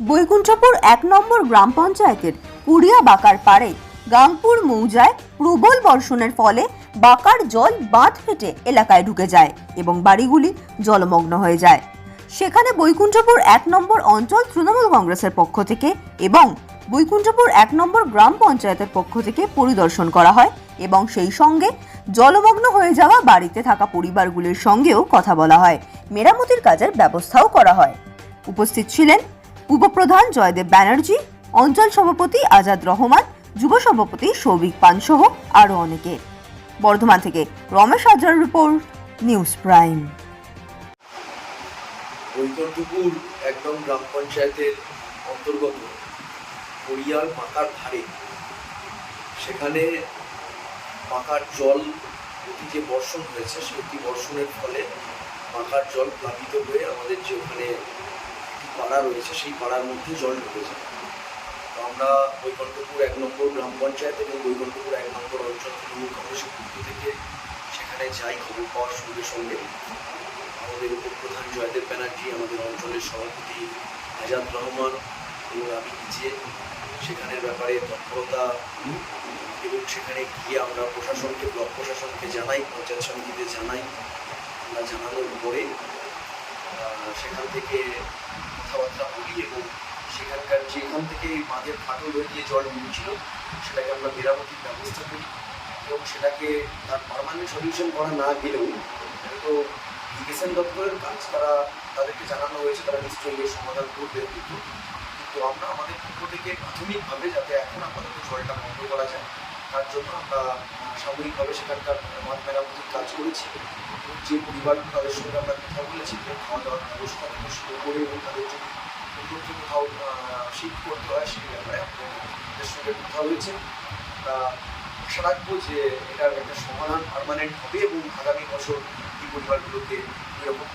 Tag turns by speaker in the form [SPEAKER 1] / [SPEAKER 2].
[SPEAKER 1] বৈকুণ্ঠপুর এক নম্বর গ্রাম পঞ্চায়েতের কুড়িয়া বাকার পাড়ে গাংপুর মৌজায় প্রবল বর্ষণের ফলে বাকার জল বাঁধ ফেটে এলাকায় ঢুকে যায় এবং বাড়িগুলি জলমগ্ন হয়ে যায়। সেখানে বৈকুণ্ঠপুর এক নম্বর অঞ্চল তৃণমূল কংগ্রেসের পক্ষ থেকে এবং বৈকুণ্ঠপুর এক নম্বর গ্রাম পঞ্চায়েতের পক্ষ থেকে পরিদর্শন করা হয় এবং সেই সঙ্গে জলমগ্ন হয়ে যাওয়া বাড়িতে থাকা পরিবারগুলির সঙ্গেও কথা বলা হয়। মেরামতির কাজের ব্যবস্থাও করা হয়। উপস্থিত ছিলেন উপপ্রধান জয়দেব ব্যানার্জি, অঞ্চল সভাপতি আজাদ রহমান, যুব সভাপতি সৌভিক পান সহ আরও অনেকে। বর্ধমান থেকে রমেশ হাজার রিপোর্ট, নিউজ প্রাইম।
[SPEAKER 2] বৈকুণ্ঠপুর একদম গ্রাম পঞ্চায়েতের অন্তর্গত করিয়াল পাকার ধারে। সেখানে পাকার জল অতি যে বর্ষণ হয়েছে সেই অতি বর্ষণের ফলে পাকার জল প্লাবিত হয়ে আমাদের যে ওখানে পাড়া রয়েছে, সেই পাড়ার মধ্যে জল ঢুকে যায় তো আমরা বৈকুণ্ঠপুর এক নম্বর গ্রাম পঞ্চায়েত এবং বৈকুণ্ঠপুর এক নম্বর অঞ্চল তৃণমূল কংগ্রেসের পক্ষ থেকে সেখানে যাই খবর পাওয়ার সঙ্গে সঙ্গে আমাদের উপপ্রধান জয়দেব ব্যানার্জি, আমাদের অঞ্চলের সভাপতি আজাদ রহমান এবং আমি নিজে সেখানের ব্যাপারে তৎপরতা এবং সেখানে গিয়ে আমরা প্রশাসনকে, ব্লক প্রশাসনকে জানাই, পঞ্চায়েত সমিতিতে জানাই। আমরা জানানোর পরে সেখান থেকে কথাবার্তা বলি এবং সেখানকার যেখান থেকে বাঁধের ফাটল হয়ে গিয়ে জল ঢুকছিল সেটাকে আমরা মেরামতির ব্যবস্থা করি এবং সেটাকে তার পারমানেন্ট সলিউশন করা না গেলেও তো ইরিগেশন দপ্তরের কাজ, তারা তাদেরকে জানানো হয়েছে, তারা নিশ্চয়ই এর সমাধান করবে। কিন্তু কিন্তু আমরা আমাদের পক্ষ থেকে প্রাথমিকভাবে যাতে এখন আপাতত জলটা বন্ধ করা যায়, তার জন্য আমরা সাময়িকভাবে সেখানকার মাঠ মেরামতির কাজ করেছি যে পরিবার তাদের সঙ্গে আমরা কথা বলেছি খাওয়া দাওয়ার ব্যবস্থা থেকে শুরু করে এবং তাদের যদি অন্যত্র কোথাও শিফট করতে হয়, সেই ব্যাপারে আমাদের সঙ্গে কথা হয়েছে। আমরা আশা রাখব যে এটার একটা সমাধান পারমানেন্ট হবে এবং আগামী বছর এই পরিবারগুলোকে এরকম